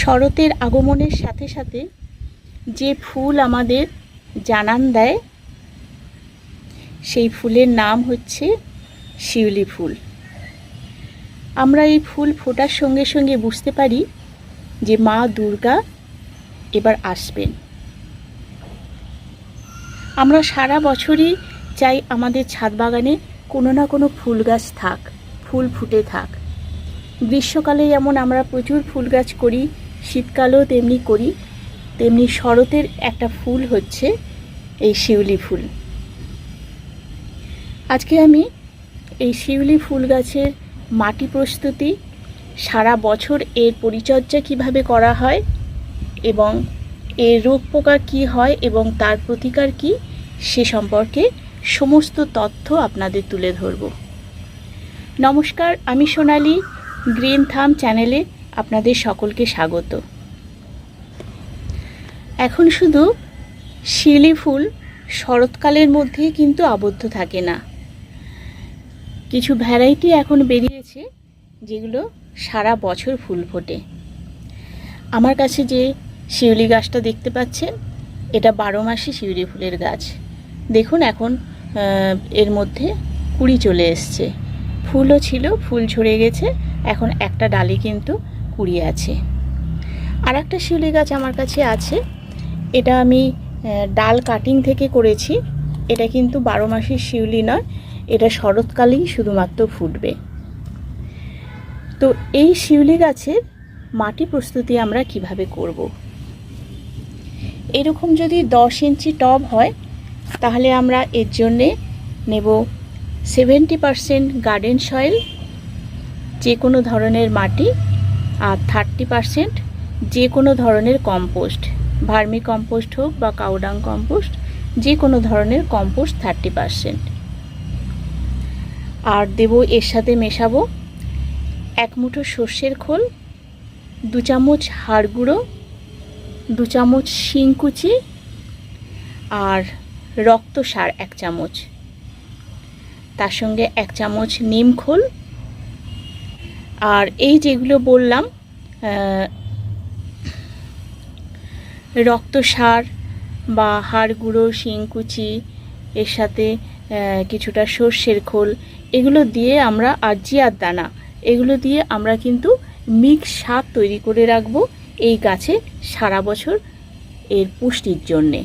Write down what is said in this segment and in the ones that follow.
শরতের আগমনের সাথে সাথে যে ফুল আমাদের জানান দেয়, সেই ফুলের নাম হচ্ছে শিউলি ফুল। আমরা এই ফুল ফোটার সঙ্গে সঙ্গে বুঝতে পারি যে মা দুর্গা এবার আসবেন। আমরা সারা বছরই চাই আমাদের ছাদ বাগানে কোনো না কোনো ফুল গাছ থাক, ফুল ফুটে থাক। গ্রীষ্মকালে যেমন আমরা প্রচুর ফুল গাছ করি শীতকালেও তেমনি করি, তেমনি শরতের একটা ফুল হচ্ছে এই শিউলি ফুল। আজকে আমি এই শিউলি ফুল গাছের মাটি প্রস্তুতি, সারা বছর এর পরিচর্যা কীভাবে করা হয় এবং এর রোগ পোকা কী হয় এবং তার প্রতিকার কী, সে সম্পর্কে সমস্ত তথ্য আপনাদের তুলে ধরব। নমস্কার, আমি সোনালি, গ্রিন থাম চ্যানেলে আপনাদের সকলকে স্বাগত। এখন শুধু শিলি ফুল শরৎকালের মধ্যেই কিন্তু আবদ্ধ থাকে না। কিছু ভ্যারাইটি এখন বেরিয়েছে, যেগুলো সারা বছর ফুল ফোটে। আমার কাছে যে শিউলি গাছটা দেখতে পাচ্ছেন, এটা বারো মাসে শিউলি ফুলের গাছ। দেখুন এখন এর মধ্যে কুড়ি চলে এসছে। ফুলও ছিল, ফুল ঝরে গেছে, এখন একটা ডালি কিন্তু কুড়ি আছে। আর একটা শিউলি গাছ আমার কাছে আছে। এটা আমি ডাল কাটিং থেকে করেছি। এটা কিন্তু বারো মাসের শিউলি নয়, এটা শরৎকালেই শুধুমাত্র ফুটবে। তো এই শিউলি গাছের মাটি প্রস্তুতি আমরা কীভাবে করব। এরকম যদি দশ ইঞ্চি টব হয়, তাহলে আমরা এর জন্যে নেব সেভেন্টি পারসেন্ট গার্ডেন সয়েল, যে কোনো ধরনের মাটি আর থার্টি পারসেন্ট যে কোনো ধরনের কম্পোস্ট ভার্মি কম্পোস্ট হোক বা কাউডাং কম্পোস্ট যে কোনো ধরনের কম্পোস্ট থার্টি পারসেন্ট আর দেব এর সাথে মেশাবো এক মুঠো সর্ষের খোল, দু চামচ হাড় গুঁড়ো, দু চামচ শিংকুচি আর রক্ত সার এক চামচ। তার সঙ্গে এক চামচ নিম খোল আর এই যেগুলো বললাম আহ, রক্ত সার বা হাড় গুঁড়ো শিংকুচি এর সাথে কিছুটা সর্ষের খোল এগুলো দিয়ে আমরা আর দানা এগুলো দিয়ে আমরা কিন্তু মিক্স সার তৈরি করে রাখব এই গাছে সারা বছর এর পুষ্টির জন্যে।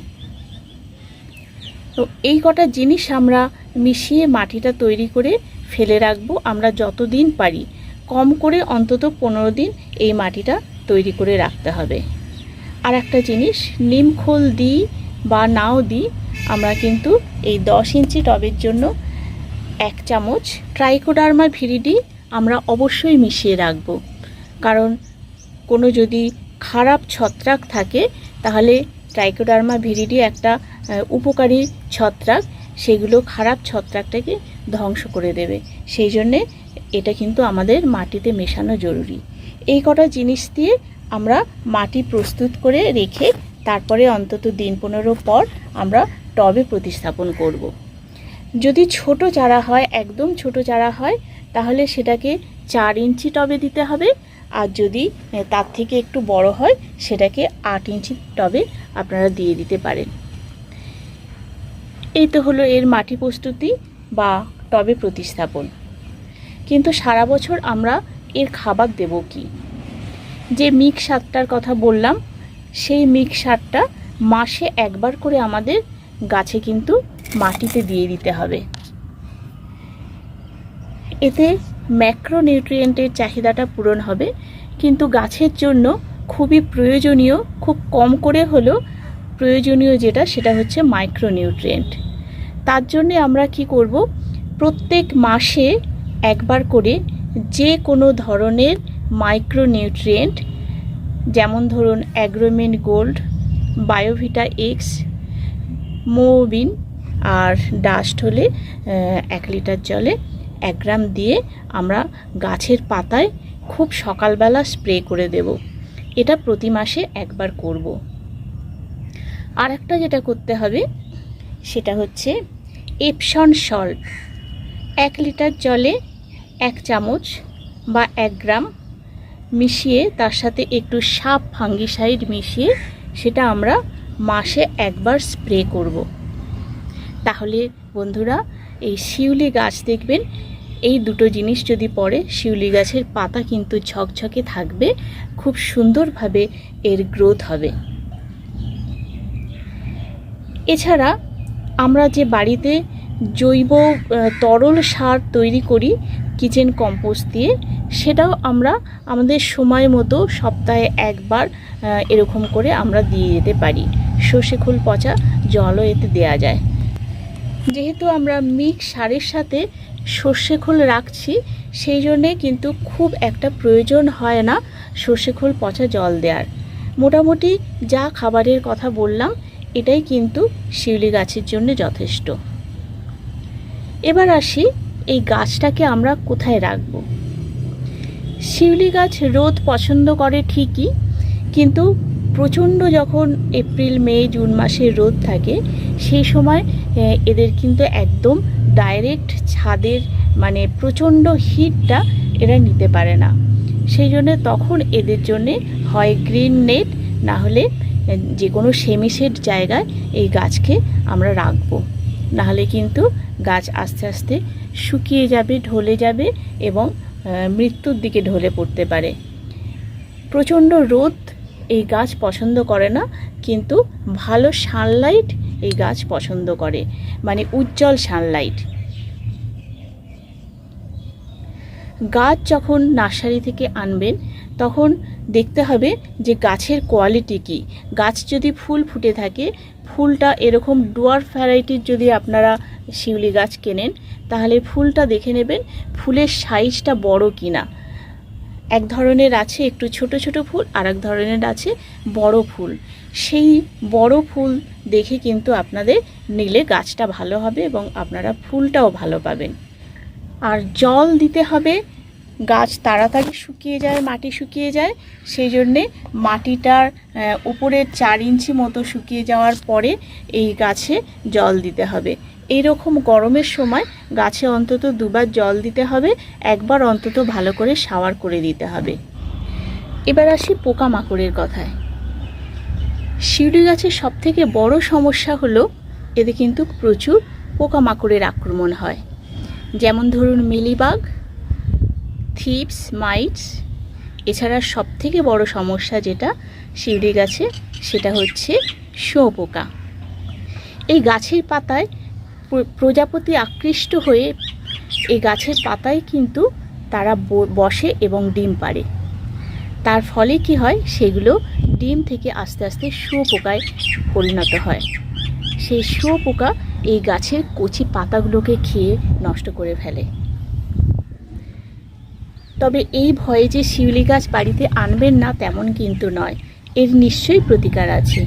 তো এই কটা জিনিস আমরা মিশিয়ে মাটিটা তৈরি করে ফেলে রাখব আমরা যতদিন পারি। কম করে অন্তত পনেরো দিন এই মাটিটা তৈরি করে রাখতে হবে। আর একটা জিনিস, নিম খোল দিই বা নাও দিই, আমরা কিন্তু এই দশ ইঞ্চি টবের জন্য এক চামচ ট্রাইকোডার্মা ভিরিডি আমরা অবশ্যই মিশিয়ে রাখব। কারণ কোনো যদি খারাপ ছত্রাক থাকে, তাহলে ট্রাইকোডার্মা ভিরিডি একটা উপকারী ছত্রাক, সেগুলো খারাপ ছত্রাকটাকে ধ্বংস করে দেবে। সেই জন্যে এটা কিন্তু আমাদের মাটিতে মেশানো জরুরি। এই কটা জিনিস দিয়ে আমরা মাটি প্রস্তুত করে রেখে তারপরে অন্তত দিন পনেরো পর আমরা টবে প্রতিস্থাপন করব। যদি ছোট চারা হয়, একদম ছোট চারা হয়, তাহলে সেটাকে চার ইঞ্চি টবে দিতে হবে। আর যদি তার থেকে একটু বড় হয়, সেটাকে আট ইঞ্চি টবে আপনারা দিয়ে দিতে পারেন। এই তো হলো এর মাটি প্রস্তুতি বা টবে প্রতিস্থাপন। কিন্তু সারা বছর আমরা এর খাবার দেব কি? যে মিক্স সারটার কথা বললাম, সেই মিক্স সারটা মাসে একবার করে আমাদের গাছে কিন্তু মাটিতে দিয়ে দিতে হবে। এতে ম্যাক্রো নিউট্রিয়েন্টের চাহিদাটা পূরণ হবে, কিন্তু গাছের জন্য খুবই প্রয়োজনীয়, খুব কম করে হলেও প্রয়োজনীয় যেটা, সেটা হচ্ছে মাইক্রো নিউট্রিয়েন্ট তার জন্যে আমরা কি করব, প্রত্যেক মাসে একবার করে যে কোনো ধরনের মাইক্রোনিউট্রিয়েন্ট, যেমন ধরুন Agromin gold, Biovita X, Mobin আর ডাস্ট হলে এক লিটার জলে এক গ্রাম দিয়ে আমরা গাছের পাতায় খুব সকালবেলা স্প্রে করে দেব। এটা প্রতি মাসে একবার করব। আর একটা যেটা করতে হবে, সেটা হচ্ছে এপসন সল্ট। এক লিটার জলে এক চামচ বা এক গ্রাম মিশিয়ে তার সাথে একটু সাপ ফাঙ্গিসাইড মিশিয়ে সেটা আমরা মাসে একবার স্প্রে করব। তাহলে বন্ধুরা, এই শিউলি গাছ দেখবেন, এই দুটো জিনিস যদি পড়ে, শিউলি গাছের পাতা কিন্তু ঝকঝকে থাকবে, খুব সুন্দরভাবে এর গ্রোথ হবে এছাড়া আমরা যে বাড়িতে জৈব তরল সার তৈরি করি কিচেন কম্পোস্ট দিয়ে। সেটাও আমরা আমাদের সময় মতো সপ্তাহে একবার এরকম করে আমরা দিয়ে যেতে পারি। সর্ষে খোল, পচা জলও এতে দেওয়া যায়। যেহেতু আমরা মিক্স সারের সাথে সর্ষে খোল রাখছি, সেই জন্যে কিন্তু খুব একটা প্রয়োজন হয় না সর্ষে খোল, পচা জল দেওয়ার মোটামুটি যা খাবারের কথা বললাম, এটাই কিন্তু শিউলি গাছের জন্য যথেষ্ট। এবার আসি এই গাছটাকে আমরা কোথায় রাখব। শিউলি গাছ রোদ পছন্দ করে ঠিকই, কিন্তু প্রচণ্ড যখন এপ্রিল, মে, জুন মাসে রোদ থাকে, সেই সময় এদের কিন্তু একদম ডাইরেক্ট ছাদের মানে প্রচণ্ড হিটটা এরা নিতে পারে না। সেই জন্য তখন এদের জন্যে হয় গ্রিন নেট, না হলে যে কোনো সেমিশেড জায়গায় এই গাছকে আমরা রাখব। নাহলে কিন্তু গাছ আস্তে আস্তে শুকিয়ে যাবে, ঢলে যাবে এবং মৃত্যুর দিকে ঢলে পড়তে পারে। প্রচণ্ড রোদ এই গাছ পছন্দ করে না, কিন্তু ভালো সানলাইট এই গাছ পছন্দ করে মানে উজ্জ্বল সানলাইট গাছ যখন নার্সারি থেকে আনবেন, তখন দেখতে হবে যে গাছের কোয়ালিটি কী। গাছ যদি ফুল ফুটে থাকে, ফুলটা এরকম ডুয়ার ভ্যারাইটির যদি আপনারা শিউলি গাছ কেনেন, তাহলে ফুলটা দেখে নেবেন ফুলের সাইজটা বড় কিনা। এক ধরনের আছে একটু ছোট ছোট ফুল আর এক ধরনের আছে বড় ফুল। সেই বড় ফুল দেখে কিন্তু আপনাদের নিলে গাছটা ভালো হবে এবং আপনারা ফুলটাও ভালো পাবেন। আর জল দিতে হবে গাছ তাড়াতাড়ি শুকিয়ে যায়, মাটি শুকিয়ে যায়। সেই জন্যে মাটিটার উপরের চার ইঞ্চি মতো শুকিয়ে যাওয়ার পরে এই গাছে জল দিতে হবে। এইরকম গরমের সময় গাছে অন্তত দুবার জল দিতে হবে, একবার অন্তত ভালো করে শাওয়ার করে দিতে হবে। এবার আসি পোকামাকড়ের কথায়। শিউলি গাছের সবথেকে বড় সমস্যা হলো, এতে কিন্তু প্রচুর পোকামাকড়ের আক্রমণ হয়। যেমন ধরুন মিলিবাগ থিপস, মাইটস, এছাড়া সবথেকে বড় সমস্যা যেটা শিউলি গাছে, সেটা হচ্ছে শুঁয়োপোকা এই গাছের পাতায় প্রজাপতি আকৃষ্ট হয়ে এই গাছের পাতায় কিন্তু তারা বসে এবং ডিম পাড়ে। তার ফলে কি হয়? সেগুলো ডিম থেকে আস্তে আস্তে শুঁয়োপোকায় পরিণত হয়। সেই শুঁয়োপোকা এই গাছের কচি পাতাগুলোকে খেয়ে নষ্ট করে ফেলে। তবে এই ভয়ে যে শিউলি গাছ বাড়িতে আনবেন না তেমন কিন্তু নয়, এর নিশ্চয়ই প্রতিকার আছে।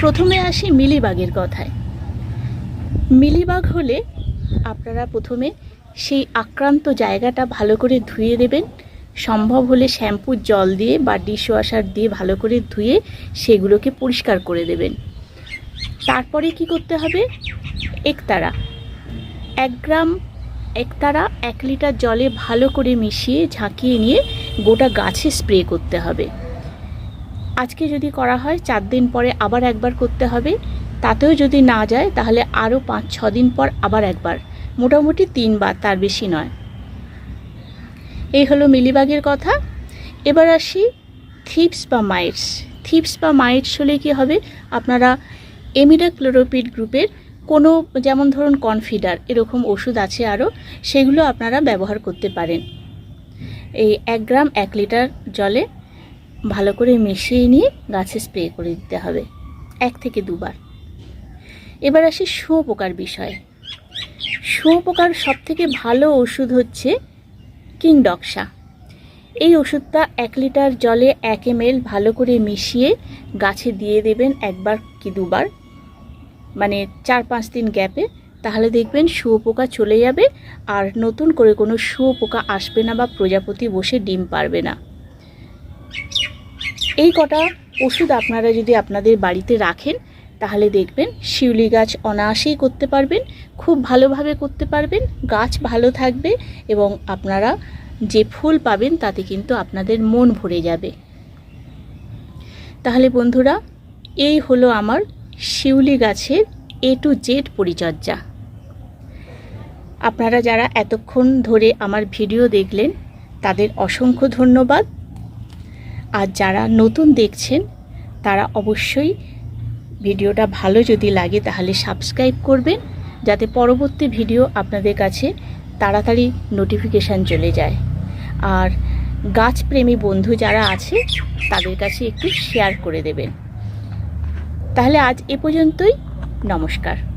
প্রথমে আসি মিলিবাগের কথায়। মিলিবাগ হলে আপনারা প্রথমে সেই আক্রান্ত জায়গাটা ভালো করে ধুয়ে দেবেন। সম্ভব হলে শ্যাম্পুর জল দিয়ে বা ডিশওয়াশার দিয়ে ভালো করে ধুয়ে সেগুলোকে পরিষ্কার করে দেবেন। তারপরে কি করতে হবে? একতারা। এক গ্রাম একতারা এক লিটার জলে ভালো করে মিশিয়ে ঝাঁকিয়ে নিয়ে গোটা গাছে স্প্রে করতে হবে। আজকে যদি করা হয়, চার দিন পরে আবার একবার করতে হবে। তাতেও যদি না যায়, তাহলে আরও পাঁচ, ছ দিন পর আবার একবার। মোটামুটি তিনবার, তার বেশি নয়। এই হলো মিলিবাগের কথা। এবার আসি থিপস বা মাইটস। থিপস বা মাইটস হলে কি হবে? আপনারা এমিডা ক্লোরোপিড গ্রুপের কোনো যেমন ধরুন কনফিডার, এরকম ওষুধ আছে আরও, সেগুলো আপনারা ব্যবহার করতে পারেন। এই এক গ্রাম এক লিটার জলে ভালো করে মিশিয়ে নিয়ে গাছে স্প্রে করে দিতে হবে, এক থেকে দুবার। এবার আসি শুঁয়োপোকার বিষয়ে। শুঁয়োপোকার সবথেকে ভালো ওষুধ হচ্ছে কিংডক্সা। এই ওষুধটা এক লিটার জলে এক এম ভালো করে মিশিয়ে গাছে দিয়ে দেবেন একবার কি দুবার। মানে চার পাঁচ দিন গ্যাপে তাহলে দেখবেন শুয়োপোকা চলে যাবে আর নতুন করে কোনো শুয়োপোকা আসবে না বা প্রজাপতি বসে ডিম পারবে না। এই কটা ওষুধ আপনারা যদি আপনাদের বাড়িতে রাখেন, তাহলে দেখবেন শিউলি গাছ অনায়াসেই করতে পারবেন, খুব ভালোভাবে করতে পারবেন, গাছ ভালো থাকবে এবং আপনারা যে ফুল পাবেন তাতে কিন্তু আপনাদের মন ভরে যাবে। তাহলে বন্ধুরা, এই হলো আমার শিউলি গাছের এ টু জেড পরিচর্যা। আপনারা যারা এতক্ষণ ধরে আমার ভিডিও দেখলেন, তাদের অসংখ্য ধন্যবাদ। আর যারা নতুন দেখছেন, তারা অবশ্যই ভিডিওটা ভালো যদি লাগে, তাহলে সাবস্ক্রাইব করবেন, যাতে পরবর্তী ভিডিও আপনাদের কাছে তাড়াতাড়ি নোটিফিকেশান চলে যায়। আর গাছপ্রেমী বন্ধু যারা আছে, তাদের কাছে একটু শেয়ার করে দেবেন। তাহলে আজ এ পর্যন্তই। নমস্কার।